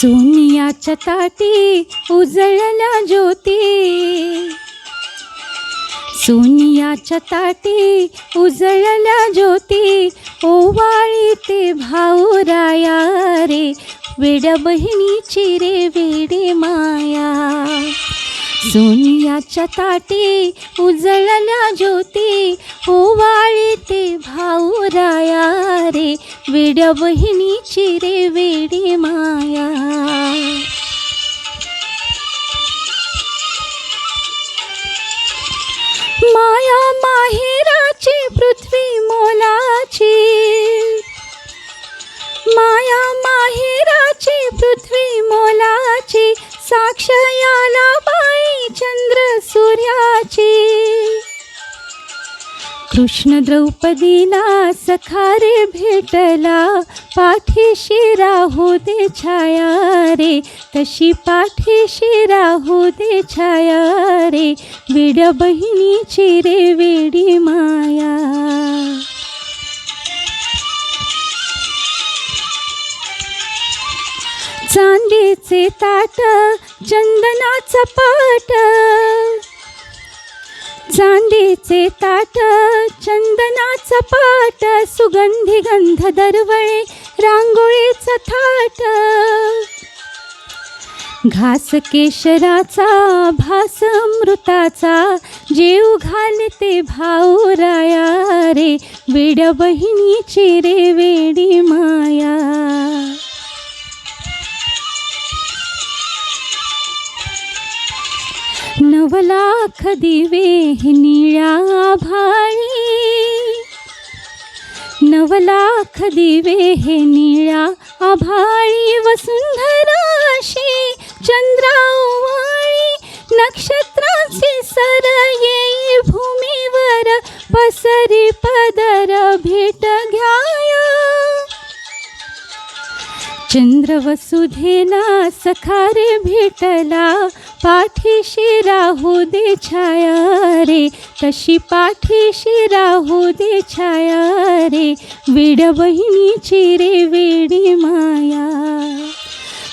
सोनियाच्या ताटी उजळल्या ज्योती. सोनियाच्या ताटी उजळल्या ज्योती. ओवाळी ते भाऊराया रे वेड्या बहिणीची रे वेडे माया. सोनियाच्या ताटी उजळल्या ज्योती. ओवाळी ते भाऊराया रे वेड्या बहिणीची रे वेडी माया. माया माहेराची पृथ्वी मोलाची. माया माहेराची पृथ्वी मोलाची. साक्ष याला कृष्ण द्रौपदीला सखारे भेटला. पाठीशी राहू दे छाया रे. तशी पाठीशी राहू दे छाया रे. विड बहिणीची रे वेडी माया. चांदीचे ताट चंदनाचं पाट. चांदीचे ताट चंदनाचं पाट सुगंधी गंध दरवळे रांगोळीचं थाट. घास केशराचा भास अमृताचा जीव घालते भाऊराया रे बीड बहिणीची रे वेडी माया. नवलाख दिवे निळ्या आभाळी नवलाख दिवे हे निळ्या आभाळी वसुंधराशी चंद्रावाळी. नक्षत्राची सर येई भूमीवर पसरी पदर भेट घ्याया. चंद्र वसुधेला सखारे भेटला. पाठीशी राहू दे छाया रे. तशी पाठीशी राहू दे छाया रे. वेड बहिणीची रे वेडी माया.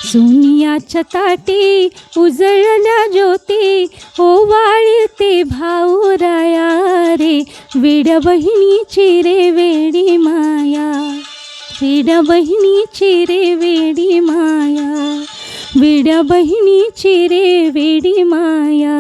सोनियाच्या ताटी उजळल्या ज्योती. ओवाळी भाऊ भाऊराया रे. वेड्या बहिणीची रे वेडी माया. वेड बहिणीची रे वेडी माया. वेड्या बहिणीची रे वेडी माया